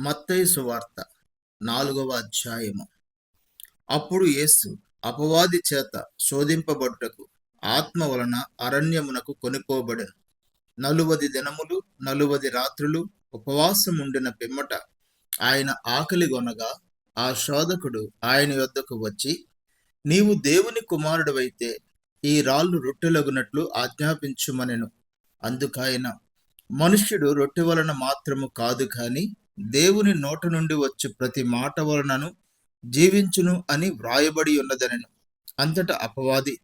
మత్తయి సువార్త నాలుగవ అధ్యాయము. అప్పుడు యేసు అపవాది చేత శోధింపబడుటకు ఆత్మ వలన అరణ్యమునకు కొనిపోబడెను. నలువది దినములు నలువది రాత్రులు ఉపవాసముండిన పిమ్మట ఆయన ఆకలి కొనగా ఆ శోధకుడు ఆయన యొద్దకు వచ్చి నీవు దేవుని కుమారుడవైతే ఈ రాళ్ళు రొట్టెలగునట్లు ఆజ్ఞాపించుమనెను. అందుకైనా మనుష్యుడు రొట్టె వలన మాత్రము కాదు కానీ దేవుని నోట నుండి వచ్చి ప్రతి మాట వలనను జీవించును అని వ్రాయబడి ఉన్నదనను. అంతట అపవాది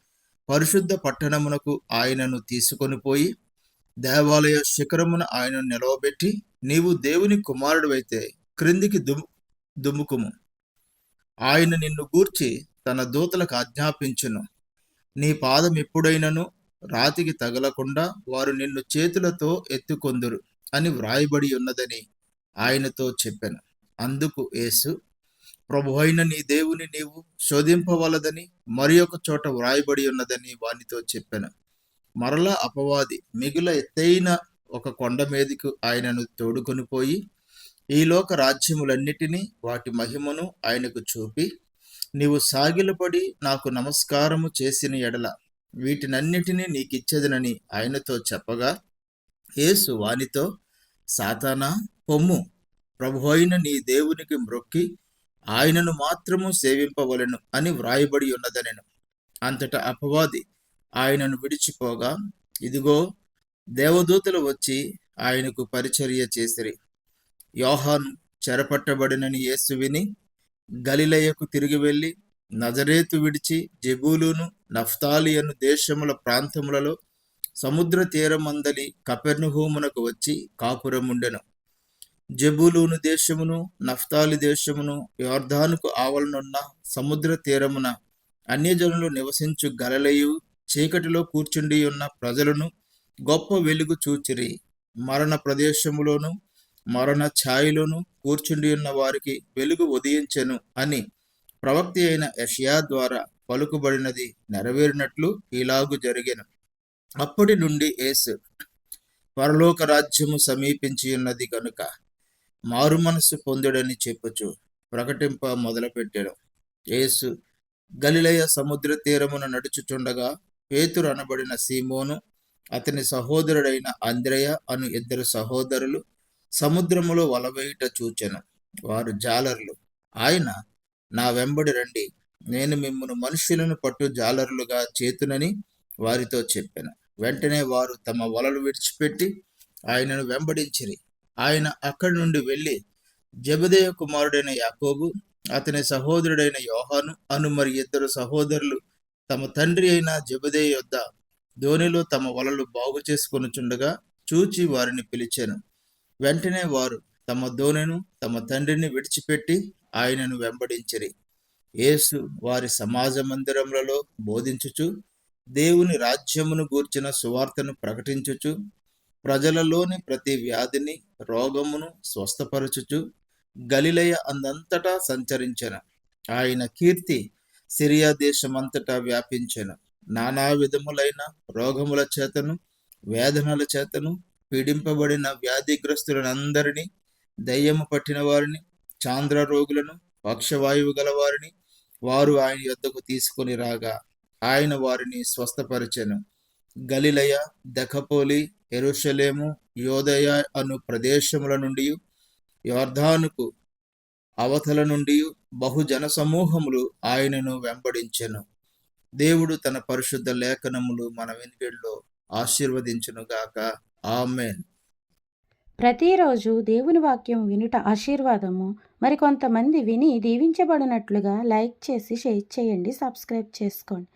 పరిశుద్ధ పట్టణమునకు ఆయనను తీసుకొని పోయి దేవాలయ శిఖరమున ఆయనను నిలవబెట్టి నీవు దేవుని కుమారుడివైతే క్రిందికి దుమ్ దుమ్ముకుము. ఆయన నిన్ను గూర్చి తన దూతలకు ఆజ్ఞాపించును. నీ పాదం ఎప్పుడైనను రాతికి తగలకుండా వారు నిన్ను చేతులతో ఎత్తుకొందురు అని వ్రాయబడి ఉన్నదని ఆయనతో చెప్పాను. అందుకు యేసు ప్రభు అయిన నీ దేవుని నీవు శోధింపవలదని మరి ఒక చోట వ్రాయబడి ఉన్నదని వానితో చెప్పాను. మరలా అపవాది మిగుల ఎత్తైన ఒక కొండ మీదకు ఆయనను తోడుకొని పోయి ఈ లోక రాజ్యములన్నిటినీ వాటి మహిమను ఆయనకు చూపి నీవు సాగిలపడి నాకు నమస్కారము చేసిన ఎడల వీటినన్నిటినీ నీకిచ్చేదనని ఆయనతో చెప్పగా యేసు వానితో సాతానా పొమ్ము. ప్రభు అయిన నీ దేవునికి మ్రొక్కి ఆయనను మాత్రము సేవింపవలెను అని వ్రాయబడి ఉన్నదనెను. అంతటా అపవాది ఆయనను విడిచిపోగా ఇదిగో దేవదూతలు వచ్చి ఆయనకు పరిచర్య చేసిరి. యోహాను చెరపట్టబడినని యేసు విని గలిలయకు తిరిగి వెళ్ళి నజరేతు విడిచి జెబూలును నఫ్తాలియను దేశముల ప్రాంతములలో సముద్ర తీరమందలి కపెర్నుహూమునకు వచ్చి కాపురముండెను. జబూలూను దేశమును నఫ్తాలి దేశమును యోర్ధానుకు ఆవలనున్న సముద్ర తీరమున అన్యజనులు నివసించు గలలయు చీకటిలో కూర్చుండి ఉన్న ప్రజలను గొప్ప వెలుగు చూచిరి. మరణ ప్రదేశములోను మరణ ఛాయలోను కూర్చుండి ఉన్న వారికి వెలుగు ఉదయించెను అని ప్రవక్తి అయిన యషియా ద్వారా పలుకుబడినది నెరవేరినట్లు ఇలాగు జరిగెను. అప్పటి నుండి ఏసు పరలోక రాజ్యము సమీపించి ఉన్నది కనుక మారు మనస్సు పొందుడని చెప్పుచు ప్రకటింప మొదలుపెట్టాడు యేసు గలిలయ సముద్ర తీరమున నడుచుచుండగా పేతురు అనబడిన సీమోను అతని సహోదరుడైన అంద్రయ అను ఇద్దరు సహోదరులు సముద్రములో వలవేయుట చూచెను. వారు జాలర్లు. ఆయన నా వెంబడి రండి. నేను మిమ్మను మనుష్యులను పట్టు జాలరులుగా చేతునని వారితో చెప్పాను. వెంటనే వారు తమ వలలు విడిచిపెట్టి ఆయనను వెంబడించిరి. ఆయన అక్కడి నుండి వెళ్ళి జబదేయ కుమారుడైన యాకోబు అతని సహోదరుడైన యోహాను అను మరి ఇద్దరు సహోదరులు తమ తండ్రి అయిన జబదే యొద్ద ధోనిలో తమ వలలు బాగు చేసుకొనుచుండగా చూచి వారిని పిలిచాను. వెంటనే వారు తమ ధోనిను తమ తండ్రిని విడిచిపెట్టి ఆయనను వెంబడించిరి. యేసు వారి సమాజ మందిరములలో బోధించుచు దేవుని రాజ్యమును గూర్చిన సువార్తను ప్రకటించుచు ప్రజలలోని ప్రతి వ్యాధిని రోగమును స్వస్థపరచుచు గలిలయ అందంతటా సంచరించెను. ఆయన కీర్తి సిరియా దేశమంతటా వ్యాపించెను. నానా విధములైన రోగముల చేతను వేదనల చేతను పీడింపబడిన వ్యాధిగ్రస్తులందరినీ దయ్యము పట్టిన వారిని చాంద్ర రోగులను పక్షవాయువు గల వారిని వారు ఆయన యొద్దకు తీసుకొని రాగా ఆయన వారిని స్వస్థపరిచెను. గలిలయ దఖపోలి ఎరుషలేము యోదయ అను ప్రదేశముల నుండి యోర్ధానుకు అవతల నుండి బహుజన సమూహములు ఆయనను వెంబడించెను. దేవుడు తన పరిశుద్ధ లేఖనములు మన వెనుకల్లో ఆశీర్వదించునుగాక. ఆమెన్. ప్రతిరోజు దేవుని వాక్యం వినుట ఆశీర్వాదము. మరికొంతమంది విని దీవించబడినట్లుగా లైక్ చేసి షేర్ చేయండి సబ్స్క్రైబ్ చేసుకోండి.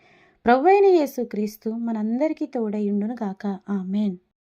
ప్రభు అయిన యేసుక్రీస్తు మనందరికీ తోడయుండును గాక ఆమెన్.